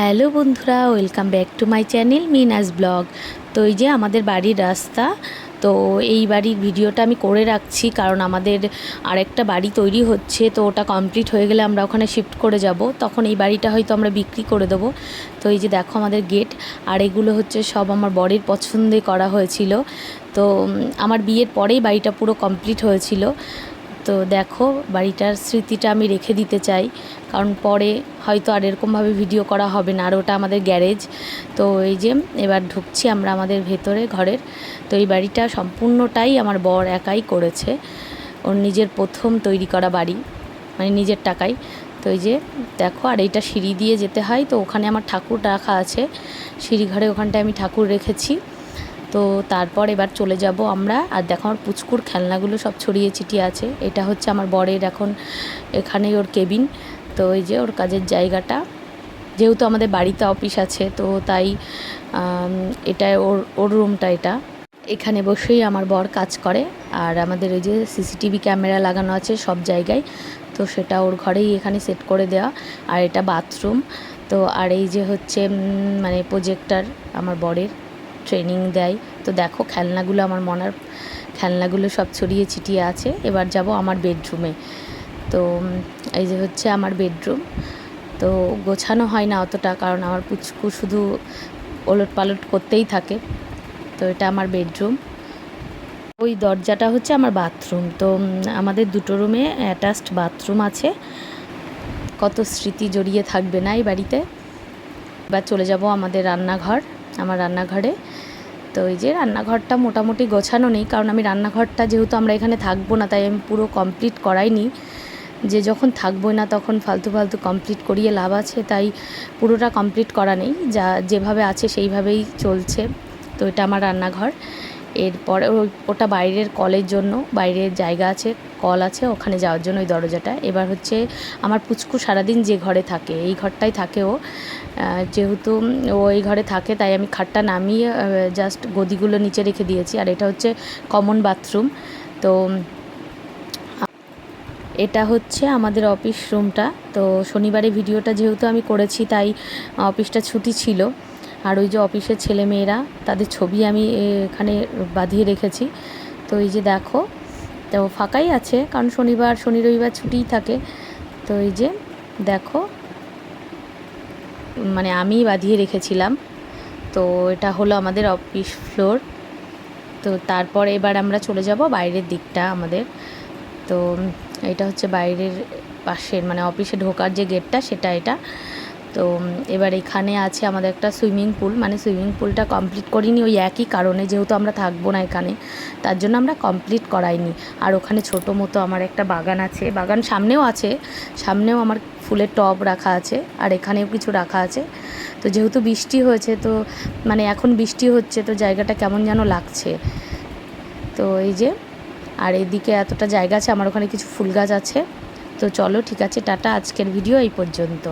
Hello বন্ধুরা, welcome back to my channel মিনাস blog. তো এই যে আমাদের বাড়ির রাস্তা, তো এই বাড়ির ভিডিওটা আমি করে রাখছি কারণ আমাদের আরেকটা বাড়ি তৈরি হচ্ছে, তো ওটা কমপ্লিট হয়ে গেলে আমরা ওখানে শিফট করে যাব। তখন এই বাড়িটা হয়তো আমরা বিক্রি করে দেবো। তো এই যে দেখো আমাদের গেট, আর এগুলো হচ্ছে সব আমার বরের পছন্দে করা হয়েছিল। তো আমার বিয়ের পরেই বাড়িটা পুরো কমপ্লিট হয়েছিল। তো দেখো, বাড়িটার স্মৃতিটা আমি রেখে দিতে চাই। কারণ পরে হয়তো আর এরকমভাবে ভিডিও করা হবে না। আর ওটা আমাদের গ্যারেজ। তো এই যে, এবার ঢুকছি আমরা আমাদের ভেতরে, ঘরের। তো এই বাড়িটা সম্পূর্ণটাই আমার বর একাই করেছে। ওর নিজের প্রথম তৈরি করা বাড়ি। মানে নিজের টাকায় তো এই যে, দেখো, আর এইটা সিঁড়ি দিয়ে যেতে হয়। তো ওখানে আমার ঠাকুর রাখা আছে। সিঁড়ি ঘরে ওখানটায় আমি ঠাকুর রেখেছি। তো তারপর এবার চলে যাব আমরা। আর দেখো আমার পুচকুর খেলনাগুলো সব ছড়িয়ে ছিটিয়ে আছে। এটা হচ্ছে আমার বরের এখন এখানেই ওর কেবিন। তো এই যে ওর কাজের জায়গাটা। যেহেতু আমাদের বাড়িতে অফিস আছে, তো তাই এটা ওর ওর রুমটা এটা। এখানে বসেই আমার বর কাজ করে। আর আমাদের ওই যে সিসিটিভি ক্যামেরা লাগানো আছে সব জায়গায়। তো সেটা ওর ঘরেই এখানে সেট করে দেওয়া। আর এটা বাথরুম। তো আর এই যে হচ্ছে মানে প্রজেক্টার আমার বরের। ট্রেনিং দেয়। তো দেখো, খেলনাগুলো আমার মনার, খেলনাগুলো সব ছড়িয়ে ছিটিয়ে আছে। এবার যাব আমার বেডরুমে তো এই যে হচ্ছে আমার বেডরুম তো গোছানো হয় না অতটা, কারণ আমার পুচকু শুধু ওলট পালট করতেই থাকে। তো এটা আমার বেডরুম ওই দরজাটা হচ্ছে আমার বাথরুম তো আমাদের দুটো রুমে অ্যাটাচড বাথরুম আছে। কত স্মৃতি জড়িয়ে থাকবে না এই বাড়িতে? এবার চলে যাব আমাদের রান্নাঘর, আমার রান্নাঘরে। তো এই যে রান্নাঘরটা মোটামুটি গোছানো নেই, কারণ আমি রান্নাঘরটা যেহেতু আমরা এখানে থাকব না, তাই আমি পুরো কমপ্লিট করাইনি। যে যখন থাকব না তখন ফালতু ফালতু কমপ্লিট করিয়ে লাভ আছে, তাই পুরোটা কমপ্লিট করা নেই। যা যেভাবে আছে সেইভাবেই চলছে, তো এটা আমার রান্নাঘর। এরপরে ওটা বাইরের কলের জন্য, বাইরের জায়গা আছে, কল আছে, ওখানে যাওয়ার জন্য ওই দরজাটা। এবার হচ্ছে আমার পুচকু সারাদিন যে ঘরে থাকে, এই ঘরটাই থাকে ও। যেহেতু ওই ঘরে থাকে, তাই আমি খাটটা নামিয়ে জাস্ট গদিগুলো নিচে রেখে দিয়েছি। আর এটা হচ্ছে কমন বাথরুম তো, এটা হচ্ছে আমাদের অফিস রুমটা তো শনিবারে ভিডিওটা যেহেতু আমি করেছি, তাই অফিসটা ছুটি ছিল। আর ওই যে অফিসের ছেলে মেয়েরা তাদের ছবি আমি এখানে বাঁধিয়ে রেখেছি। তো এই যে দেখো, তো ফাঁকাই আছে, কারণ শনিবার, শনি রবিবার ছুটিই থাকে। তো এই যে দেখো মানে আমি বাঁধিয়ে রেখেছিলাম। তো এটা হলো আমাদের অফিস ফ্লোর তো তারপর এবার আমরা চলে যাব বাইরের দিকটা আমাদের। তো এটা হচ্ছে বাইরের পাশের মানে অফিসে ঢোকার যে গেটটা সেটা এটা। তো এবার এখানে আছে আমাদের একটা সুইমিং পুল মানে সুইমিং পুলটা কমপ্লিট করিনি ওই একই কারণে, যেহেতু আমরা থাকব না এখানে, তার জন্য আমরা কমপ্লিট করাইনি। আর ওখানে ছোটো মতো আমার একটা বাগান আছে, বাগান সামনেও আছে, সামনেও আমার ফুলের টব রাখা আছে আর এখানেও কিছু রাখা আছে। তো যেহেতু বৃষ্টি হয়েছে, তো মানে এখন বৃষ্টি হচ্ছে, তো জায়গাটা কেমন যেন লাগছে। তো এই যে, আর এদিকে এতটা জায়গা আছে, আমার ওখানে কিছু ফুল গাছ আছে। তো চলো, ঠিক আছে, টাটা, আজকের ভিডিও এই পর্যন্ত।